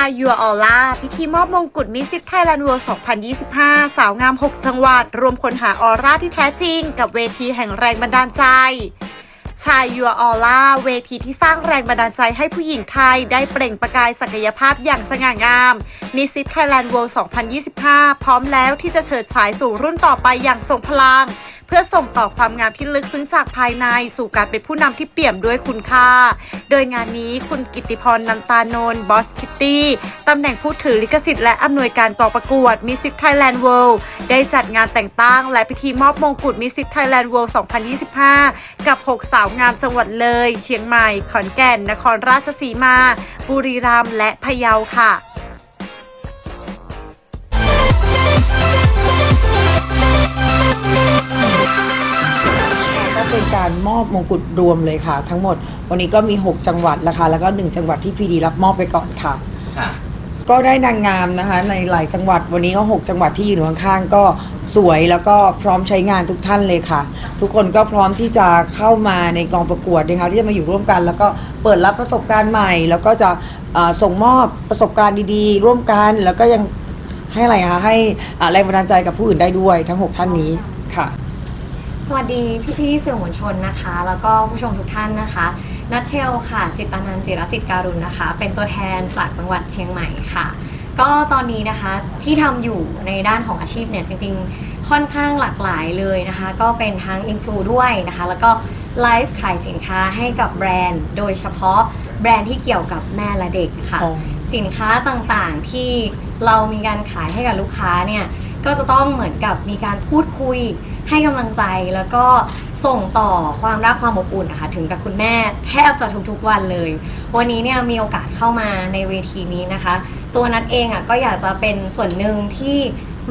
ายูออล่าพิธีมอบมงกุฎมิสซิสไทยแลนด์เวิลด์2025 สาวงาม 6 จังหวัด รวมคนหาออร่าที่แท้จริง กับเวทีแห่งแรงบันดาลใจ ชายยูออล่าเวทีที่สร้างแรงบันดาลใจให้ผู้หญิงไทยได้เปล่งประกายศักยภาพอย่างสง่างามมิสซิ t ไทยแลนด์ World 2025 พร้อมแล้วที่จะเฉิดฉายสู่รุ่นต่อไปอย่างทรงพลัง เพื่อส่งต่อความงามที่ลึกซึ้งจากภายในสู่การเป็นผู้นำที่เปี่ยมด้วยคุณค่า โดยงานนี้คุณกิติพรนันตานนท์บอสคิตตี้ตำแหน่งผู้ถือลิขสิทธิ์และอำนวยการกองประกวดมิสซิ t ไทยแลนด์เวิลด์ได้จัดงานแต่งตั้งและพิธีมอบมงกุฎมิสซิ t ไทยแลนด์เวิลด์2025 กับ 6 สาวงามจังหวัดเลย เชียงใหม่ ขอนแก่น นครราชสีมา บุรีรัมย์และพะเยาค่ะก็เป็นการมอบมงกุฎรวมเลยค่ะ ทั้งหมด วันนี้ก็มี 6 จังหวัดแล้วค่ะแล้วก็ 1 จังหวัดที่พีดีรับมอบไปก่อนค่ะ ค่ะ ก็ได้นางงามนะคะ ในหลายจังหวัดวันนี้ก็ 6 จังหวัดที่อยู่ข้างๆก็สวยแล้วก็พร้อมใช้งานทุกท่านเลยค่ะ ทุกคนก็พร้อมที่จะเข้ามาในกองประกวดนะคะที่จะมาอยู่ร่วมกัน แล้วก็เปิดรับประสบการณ์ใหม่ แล้วก็จะส่งมอบประสบการณ์ดีๆ ร่วมกันแล้วก็ยังให้อะไรคะให้แรงบันดาลใจกับผู้อื่นได้ด้วยทั้ง 6 ท่านนี้ค่ะ สวัสดีพี่ๆสื่อมวลชนนะคะ แล้วก็ผู้ชมทุกท่านนะคะ นัทเชลค่ะจิตตานันท์จิรสิทธิ์การุณนะคะ เป็นตัวแทนจากจังหวัดเชียงใหม่ค่ะ ก็ตอนนี้นะคะที่ทำอยู่ในด้านของอาชีพเนี่ยจริงๆ ค่อนข้างหลากหลายเลยนะคะ ก็เป็นทั้งอินฟลูด้วยนะคะ แล้วก็ไลฟ์ขายสินค้าให้กับแบรนด์ โดยเฉพาะแบรนด์ที่เกี่ยวกับแม่และเด็กค่ะอ๋อสินค้าต่างๆที่เรามีการขายให้กับลูกค้าเนี่ยก็จะต้องเหมือนกับมีการพูดคุย ให้กำลังใจแล้วก็ส่งต่อความรักความอบอุ่นนะคะ ถึงกับคุณแม่แทบจะทุกๆวันเลย วันนี้เนี่ยมีโอกาสเข้ามาในเวทีนี้นะคะ ตัวนัดเองอะก็อยากจะเป็นส่วนหนึ่งที่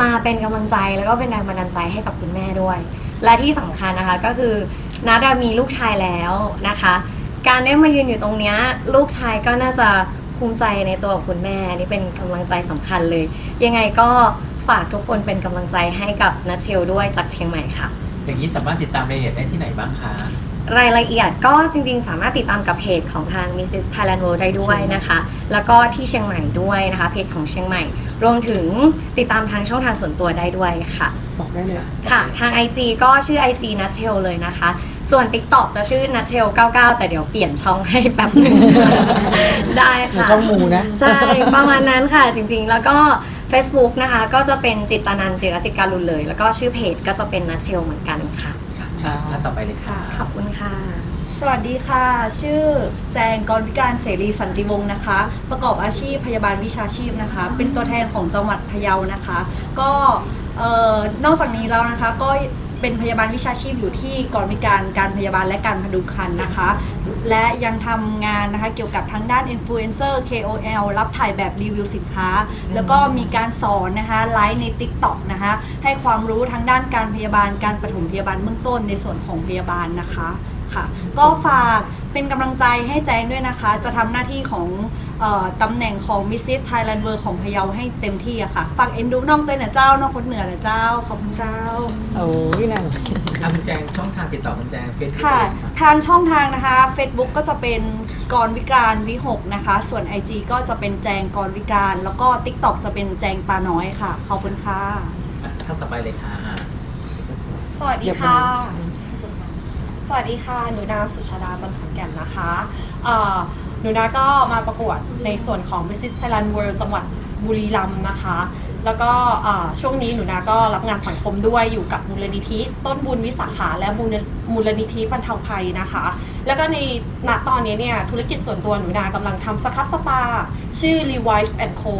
มาเป็นกำลังใจแล้วก็เป็นแรงบันดาลใจให้กับคุณแม่ด้วย และที่สำคัญนะคะก็คือนัดอะมีลูกชายแล้วนะคะ การได้มายืนอยู่ตรงเนี้ยลูกชายก็น่าจะภูมิใจในตัวของคุณแม่นี่เป็นกำลังใจสำคัญเลย ยังไงก็ ฝากทุกคนเป็นกำลังใจให้กับนัทเชลด้วยจากเชียงใหม่ค่ะ อย่างนี้สามารถติดตามรายละเอียดได้ที่ไหนบ้างคะ รายละเอียดก็จริงๆ สามารถติดตามกับเพจของทาง Mrs. Thailand World ได้ด้วยนะคะ แล้วก็ที่เชียงใหม่ด้วยนะคะ เพจของเชียงใหม่ รวมถึงติดตามทางช่องทางส่วนตัวได้ด้วยค่ะ บอกได้เลย ค่ะ ทาง IG ก็ชื่อ IG นัทเชลเลยนะคะ ส่วน TikTok จะชื่อนัทเชล99 แต่เดี๋ยวเปลี่ยนช่องให้แป๊บหนึ่ง ได้เหมือนค่ะ ช่องมูนะ ใช่ ประมาณนั้นค่ะจริงๆ แล้วก็ Facebook นะคะ ก็จะเป็นจิตตานันท์จิรสิทธิ์การุณเลย แล้วก็ชื่อเพจก็จะเป็นนัทเชลเหมือนกันค่ะค่ะท่านต่อไปเลยค่ะ ขอบคุณค่ะ สวัสดีค่ะ ชื่อแจงกรวิการเสรีสันติวงศ์นะคะ ประกอบอาชีพพยาบาลวิชาชีพนะคะ เป็นตัวแทนของจังหวัดพะเยานะคะ ก็เอ่อนอกจากนี้แล้วนะคะก็ เป็นพยาบาลวิชาชีพอยู่ที่กรวิการการพยาบาลและการพดุงครรภ์นะคะ และยังทำงานนะคะเกี่ยวกับทั้งด้านอินฟลูเอนเซอร์ KOL รับถ่ายแบบรีวิวสินค้า แล้วก็มีการสอนนะคะไลฟ์ใน TikTok นะคะให้ความรู้ทั้งด้านการพยาบาลการปฐมพยาบาลเบื้องต้นในส่วนของพยาบาลนะคะค่ะ ก็ฝากเป็นกำลังใจให้แจงด้วยนะคะ จะทำหน้าที่ของ ตำแหน่งของ Mrs. Thailand World ของพะเยาให้เต็มที่อะค่ะฝากเอ็นดูน้องเต้นนะเจ้าน้องคนเหนือนะเจ้าขอบคุณเจ้า โอ้ยนั่น อะคุณแจงช่องทางติดต่อคุณแจงเฟซบุ๊กค่ะ ทางช่องทางนะคะ Facebook ก็จะเป็นกรวิการวิหกนะคะ ส่วน IG ก็จะเป็นแจงกรวิการ แล้วก็ TikTok จะเป็นแจงตาน้อยค่ะ ขอบคุณค่ะ ท่านต่อไปเลยค่ะสวัสดีค่ะ สวัสดีค่ะ หนูนาสุชาดาจันทร์ขอนแก่นนะคะเอ่อ หนูนาก็มาประกวดในส่วนของ Mrs. Thailand World จังหวัดบุรีรัมย์นะคะ แล้วก็อ่อช่วงนี้หนูนาก็รับงานสังคมด้วยอยู่กับมูลนิธิ ต้นบุญวิสาขาและมูลมูลนิธิบรรเทาภัยนะคะ แล้วก็ในณตอนนี้เนี่ยธุรกิจส่วนตัวหนูนากำลังทำสครับสปา ชื่อ Revive and Co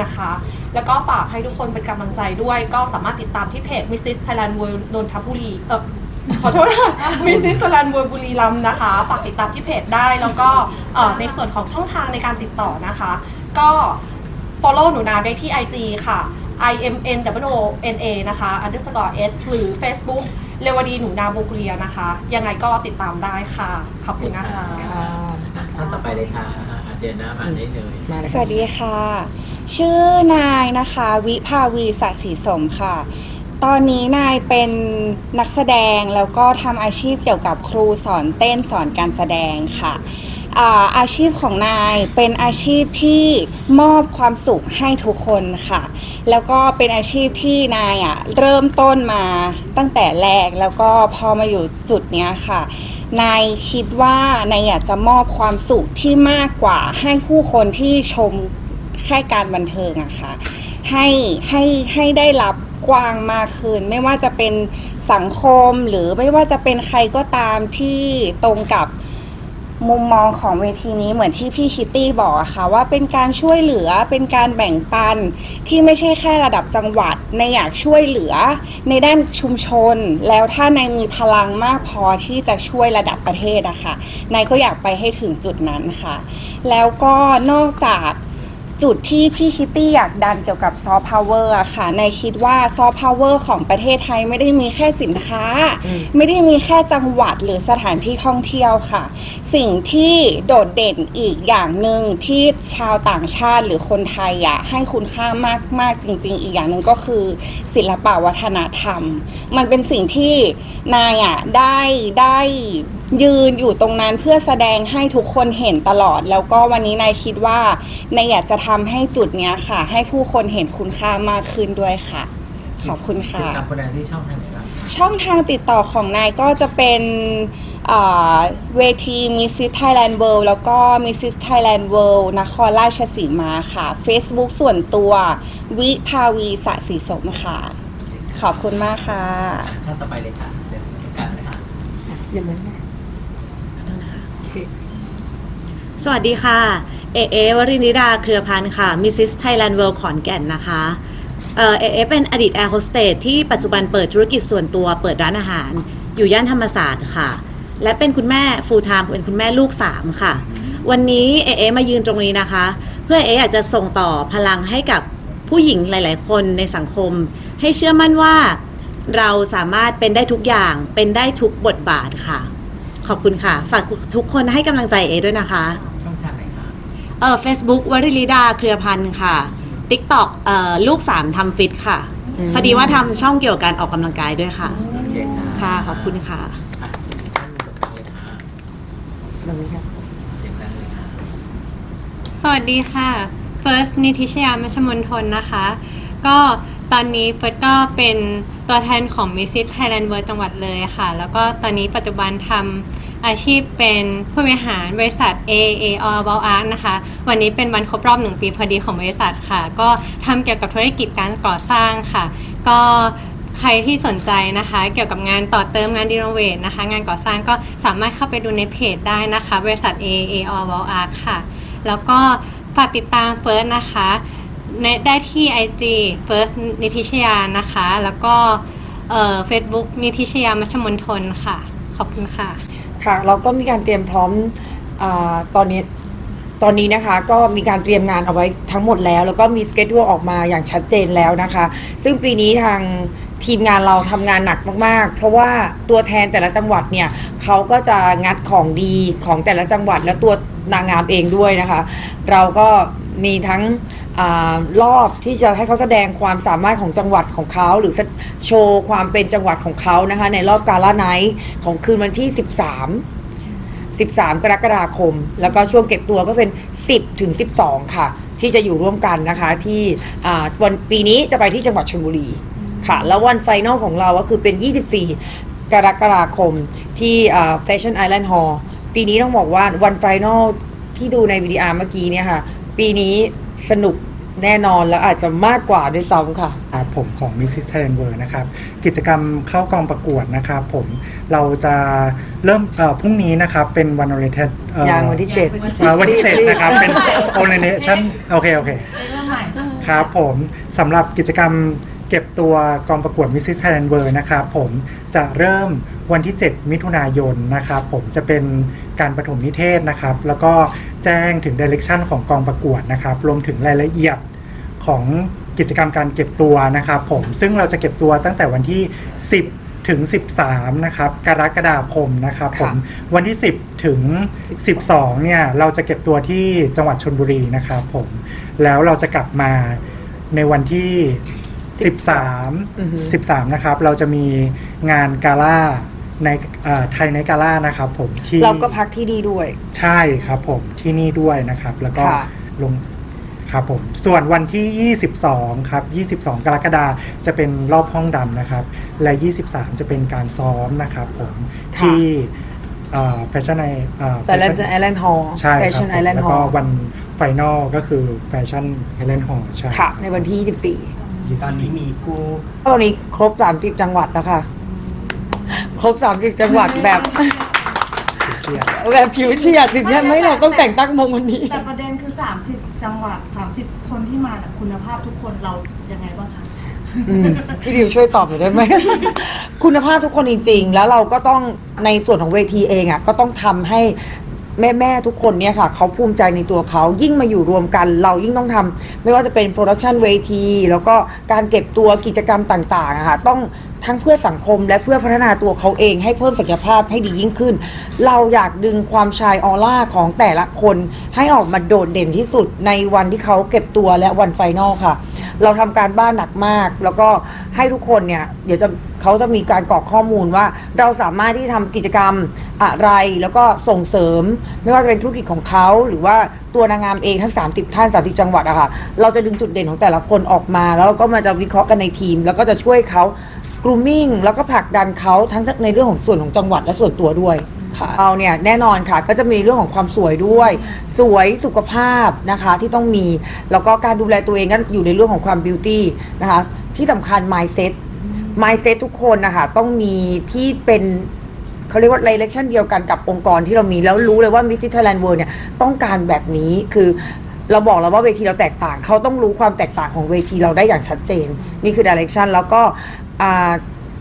นะคะ แล้วก็ฝากให้ทุกคนเป็นกำลังใจด้วย ก็สามารถติดตามที่เพจ Mrs. Thailand World นนทบุรีเออ ขอโทษนะคะมิสซิสลันเวอร์บุรีรัมย์นะคะฝากติดตามที่เพจได้แล้วก็เอ่อในส่วนของช่องทางในการติดต่อนะคะ ก็ follow หนูนาได้ที่ IG ค่ะ i m n w o n a นะคะ underscore s หรือ Facebook เรวดีหนูนาโบกุเรียนะคะ ยังไงก็ติดตามได้ค่ะ ขอบคุณนะคะ ค่ะอะท่านต่อไปเลยค่ะอะเดือนหน้ามาได้เลยมาเลยสวัสดีค่ะ ชื่อนายนะคะ วิภาวีสะศรีสมค่ะ ตอนนี้นายเป็นนักแสดงแล้วก็ทำอาชีพเกี่ยวกับครูสอนเต้นสอนการแสดงค่ะอาอาชีพของนายเป็นอาชีพที่มอบความสุขให้ทุกคนค่ะ แล้วก็เป็นอาชีพที่นายอะเริ่มต้นมาตั้งแต่แรกแล้วก็พอมาอยู่จุดเนี้ยค่ะนายคิดว่านายอยากจะมอบความสุขที่มากกว่าให้ผู้คนที่ชมแค่การบันเทิงอะค่ะให้ให้ให้ได้รับ กว้างมากขึ้น ไม่ว่าจะเป็นสังคมหรือไม่ว่าจะเป็นใครก็ตามที่ตรงกับมุมมองของเวทีนี้เหมือนที่พี่คิตตี้บอกอะค่ะว่าเป็นการช่วยเหลือเป็นการแบ่งปันที่ไม่ใช่แค่ระดับจังหวัดในอยากช่วยเหลือในด้านชุมชน แล้วถ้าในมีพลังมากพอที่จะช่วยระดับประเทศอะค่ะนายก็อยากไปให้ถึงจุดนั้นค่ะ แล้วก็นอกจาก จุดที่พี่คิตตี้อยากดันเกี่ยวกับซอฟต์พาวเวอร์อะค่ะนายคิดว่าซอฟต์พาวเวอร์ของประเทศไทยไม่ได้มีแค่สินค้า ไม่ได้มีแค่จังหวัดหรือสถานที่ท่องเที่ยวค่ะ สิ่งที่โดดเด่นอีกอย่างหนึ่งที่ชาวต่างชาติหรือคนไทยอะให้คุณค่ามากมากจริง ๆ อีกอย่างหนึ่งก็คือ ศิลปะวัฒนธรรม มันเป็นสิ่งที่นายอะได้ได้ยืนอยู่ตรงนั้นเพื่อแสดงให้ทุกคนเห็นตลอด แล้วก็วันนี้นายคิดว่านายอยากจะทำให้จุดเนี้ยค่ะ ให้ผู้คนเห็นคุณค่ามากขึ้นด้วยค่ะ ขอบคุณติดค่ะตามคนนั้นที่ช่องทางไหนบ้างช่องทางติดต่อของนายก็จะเป็นอ่า เวที Mrs. Thailand World แล้วก็ Mrs. Thailand World นครราชสีมาค่ะ Facebook ส่วนตัววิภาวีสะสีสมค่ะ ขอบคุณมากค่ะ ท่านต่อไปเลยค่ะเดี๋ยวการเลยค่ะอย่างนั้นสวัสดีค่ะ เอเอวรินิดาเครือพันธ์ค่ะ Mrs. Thailand World ขอนแก่นนะคะเออเอเอเป็นอดีตแอร์โฮสเตสที่ปัจจุบันเปิดธุรกิจส่วนตัวเปิดร้านอาหาร อยู่ย่านธรรมศาสตร์ค่ะ และเป็นคุณแม่ full time เป็นคุณแม่ลูก 3 ค่ะ วันนี้เอเอมายืนตรงนี้นะคะ เพื่อเออยากจะส่งต่อพลังให้กับผู้หญิงหลาย ๆ คนในสังคม ให้เชื่อมั่นว่าเราสามารถเป็นได้ทุกอย่างเป็นได้ทุกบทบาทค่ะ ขอบคุณค่ะ ฝากทุกคนให้กำลังใจเอด้วยนะคะ ช่องทางไหนคะเอ่อ Facebook วริลิดาเครือพันธ์ค่ะ TikTok เอ่อลูกสามทำฟิตค่ะ พอดีว่าทำช่องเกี่ยวกับการออกกำลังกายด้วยค่ะ โอเคค่ะ ค่ะ ขอบคุณค่ะ อะท่านตรงกลางเลยค่ะ อย่างนี้ครับ เสียงดังเลยค่ะสวัสดีค่ะ First นิติชยามชมนทนนะคะ ก็ตอนนี้เฟิร์สก็เป็นตัวแทนของ Mrs. Thailand World จังหวัดเลยค่ะ แล้วก็ตอนนี้ปัจจุบันทำอาชีพเป็นผู้บริหารบริษัท AAA All About Art นะคะ วันนี้เป็นวันครบรอบหนึ่งปีพอดีของบริษัทค่ะ ก็ทำเกี่ยวกับธุรกิจการก่อสร้างค่ะ ก็ ใครที่สนใจนะคะ เกี่ยวกับงานต่อเติมงานดีโนเวทนะคะ งานก่อสร้างก็สามารถเข้าไปดูในเพจได้นะคะ บริษัท AAA All About Art ค่ะ แล้วก็ฝากติดตามเฟิร์สนะคะในได้ที่ IG First นิติชยานะคะ แล้วก็เอ่อ Facebook นิติชยามัชมนทนค่ะ ขอบคุณค่ะ ค่ะ เราก็มีการเตรียมพร้อมอตอนนี้ ตอนนี้นะคะก็มีการเตรียมงานเอาไว้ทั้งหมดแล้ว แล้วก็มีสเกจดูออกมาอย่างชัดเจนแล้วนะคะ ซึ่งปีนี้ทางทีมงานเราทำงานหนักมากๆ เพราะว่าตัวแทนแต่ละจังหวัดเนี่ยเขาก็จะงัดของดีของแต่ละจังหวัดและตัวนางงามเองด้วยนะคะ เราก็มีทั้งอรอบที่จะให้เขาแสดงความสามารถของจังหวัดของเขา หรือโชว์ความเป็นจังหวัดของเขานะคะ ในรอบกาล่าไนท์ของคืนวันที่ 13 13 กรกฎาคม แล้วก็ช่วงเก็บตัวก็เป็น 10 ถึง 12 ค่ะ ที่จะอยู่ร่วมกันนะคะ ที่วันปีนี้จะไปที่จังหวัดชลบุรีค่ะ แล้ววันไฟนอลของเราก็คือเป็น 24 กรกฎาคมที่อ่า Fashion Island Hall ปีนี้ต้องบอกว่าวันไฟนอลที่ดูในวิดีอาร์เมื่อกี้เนี่ยค่ะ ปีนี้สนุก แน่นอนแล้วอาจจะมากกว่าด้วยซ้ำค่ะ ครับผมของ Mrs. Thailand World นะครับ กิจกรรมเข้ากองประกวดนะครับผมเราจะเริ่มเอ่อพรุ่งนี้นะครับ เป็นวัน oriented เอ่อยังวันที่7เอ่อวันที่7นะครับ เป็น orientation โอเค โอเคครับผมสำหรับกิจกรรม เก็บตัวกองประกวด Mrs. Thailand World นะครับผมจะเริ่มวันที่ 7 มิถุนายนนะครับผมจะเป็นการประถมนิเทศนะครับ แล้วก็แจ้งถึง direction ของกองประกวดนะครับ รวมถึงรายละเอียดของกิจกรรมการเก็บตัวนะครับผมซึ่งเราจะเก็บตัวตั้งแต่วันที่ 10ถึง 13 นะครับ กรกฎาคมนะครับผมวันที่ 10 ถึง 12 เนี่ย เราจะเก็บตัวที่จังหวัดชนบุรีนะครับผม แล้วเราจะกลับมาในวันที่ อือฮึ 13 13นะครับเราจะมีงานกาล่าในไทยในกาล่านะครับผมที่เราก็พักที่นี่ด้วย ใช่ครับผมที่นี่ด้วยนะครับ แล้วก็ค่ะ ลงครับผมส่วนวันที่ 22 ครับ 22 กรกฎาคมจะเป็นรอบห้องดำนะครับ และ 23 จะเป็นการซ้อมนะครับผมที่แฟชั่นในแฟชั่น ไอแลนด์ฮอลล์ใช่คแฟรับชั่นผมไอแลนด์แล้วฮอก็ลล์วันไฟนอลก็คือแฟชั่นไอแลนด์ฮอลล์ใช่ค่ะ ในวันที่ ตอนนี้มีผู้24ตอนนี้ครบ30จังหวัดแล้วค่ะ ครบ30จังหวัดแบบเชียร์แบบชิวเฉียดถึงแค่ไม่เราต้องแต่งตั้งมงวันนี้ แต่ประเด็นคือ 30 จังหวัด 30 คนที่มาน่ะคุณภาพทุกคนเรายังไงบ้างคะ อืมพี่ดิวช่วยตอบหน่อยได้ไหม คุณภาพทุกคนจริงๆ แล้วเราก็ต้องในส่วนของเวทีเองอะก็ต้องทำให้ แม่แม่ๆทุกคนเนี่ยค่ะเขาภูมิใจในตัวเขายิ่งมาอยู่รวมกัน เรายิ่งต้องทำไม่ว่าจะเป็นโปรดักชันเวทีแล้วก็การเก็บตัวกิจกรรมต่างๆค่ะต้องทั้งเพื่อสังคมและเพื่อพัฒนาตัวเขาเองให้เพิ่มศักยภาพให้ดียิ่งขึ้น เราอยากดึงความชายออร่าของแต่ละคนให้ออกมาโดดเด่นที่สุดในวันที่เขาเก็บตัวและวันไฟนอลค่ะ เราทำการบ้านหนักมาก แล้วก็ให้ทุกคนเนี่ยเดี๋ยวจะเขาจะมีการกรอกข้อมูลว่า เราสามารถที่ทำกิจกรรมอะไรแล้วก็ส่งเสริม ไม่ว่าจะเป็นธุรกิจของเขาหรือว่าตัวนางงามเองทั้ง 30 ท่าน 30 จังหวัดอะค่ะเราจะดึงจุดเด่นของแต่ละคนออกมา แล้วเราก็มาจะวิเคราะห์กันในทีม แล้วก็จะช่วยเขา grooming แล้วก็ผลักดันเขาทั้งในเรื่องของส่วนของจังหวัดและส่วนตัวด้วย ค่ะ เราเนี่ยแน่นอนค่ะก็จะมีเรื่องของความสวยด้วย สวยสุขภาพนะคะที่ต้องมี แล้วก็การดูแลตัวเองก็อยู่ในเรื่องของความ beauty นะคะที่สำคัญ mindset mindset ทุกคนนะคะต้องมีที่เป็นเขาเรียกว่า direction เดียวกันกับองค์กรที่เรามีแล้วรู้เลยว่า Miss Thailand World เนี่ยต้องการแบบนี้คือเราบอกแล้วว่าเวทีเราแตกต่าง เขาต้องรู้ความแตกต่างของเวทีเราได้อย่างชัดเจน นี่คือ direction แล้วก็อ่า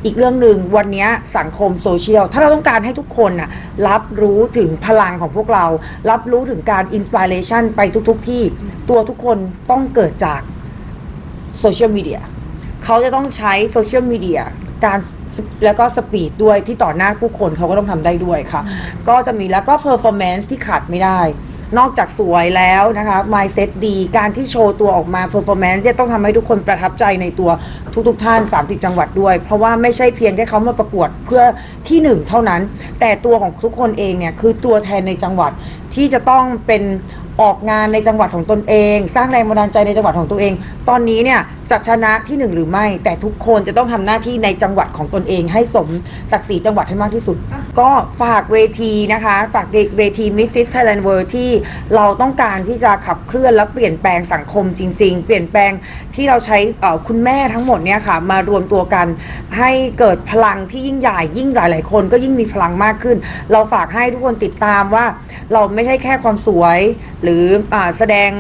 อีกเรื่องหนึ่งวันนี้สังคมโซเชียล ถ้าเราต้องการให้ทุกคนน่ะรับรู้ถึงพลังของพวกเรา รับรู้ถึงการอินสปิเรชันไปทุกๆที่ตัวทุกคนต้องเกิดจากโซเชียลมีเดียเขาจะต้องใช้โซเชียลมีเดียการแล้วก็สปีดด้วยที่ต่อหน้าผู้คนเขาก็ต้องทำได้ด้วยค่ะ ก็จะมีแล้วก็เพอร์ฟอร์แมนซ์ที่ขาดไม่ได้ นอกจากสวยแล้วนะคะ mindset ดี การที่โชว์ตัวออกมา performance จะต้องทำให้ทุกคนประทับใจในตัวทุกๆทท่าน 30 จังหวัดด้วย เพราะว่าไม่ใช่เพียงแค่เขามาประกวดเพื่อที่หนึ่งเท่านั้น แต่ตัวของทุกคนเองเนี่ยคือตัวแทนในจังหวัด ที่จะต้องเป็นออกงานในจังหวัดของตนเอง สร้างแรงบันดาลใจในจังหวัดของตัวเอง ตอนนี้เนี่ยจะชนะที่หนึ่งหรือไม่ แต่ทุกคนจะต้องทำหน้าที่ในจังหวัดของตนเอง ให้สมศักดิ์ศรีจังหวัดให้มากที่สุด ก็ฝากเวทีนะคะ ฝากเวที Mrs. Thailand World ที่เราต้องการที่จะขับเคลื่อนและเปลี่ยนแปลงสังคมจริง ๆ เปลี่ยนแปลงที่เราใช้เอ่อคุณแม่ทั้งหมดเนี่ยค่ะมารวมตัวกัน ให้เกิดพลังที่ยิ่งใหญ่ยิ่งหลายๆคน ก็ยิ่งมีพลังมากขึ้น เราฝากให้ทุกคนติดตามว่าเราไม่ใช่แค่ความสวย หรืออแสดง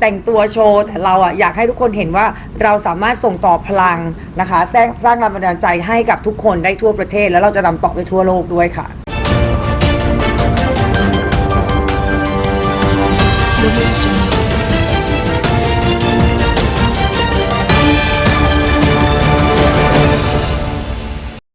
แต่งตัวโชว์แต่เราอะอยากให้ทุกคนเห็นว่าเราสามารถส่งต่อพลังนะคะสร้างสร้างแรงบันดาลใจให้กับทุกคนได้ทั่วประเทศ แล้วเราจะนำต่อไปทั่วโลกด้วยค่ะ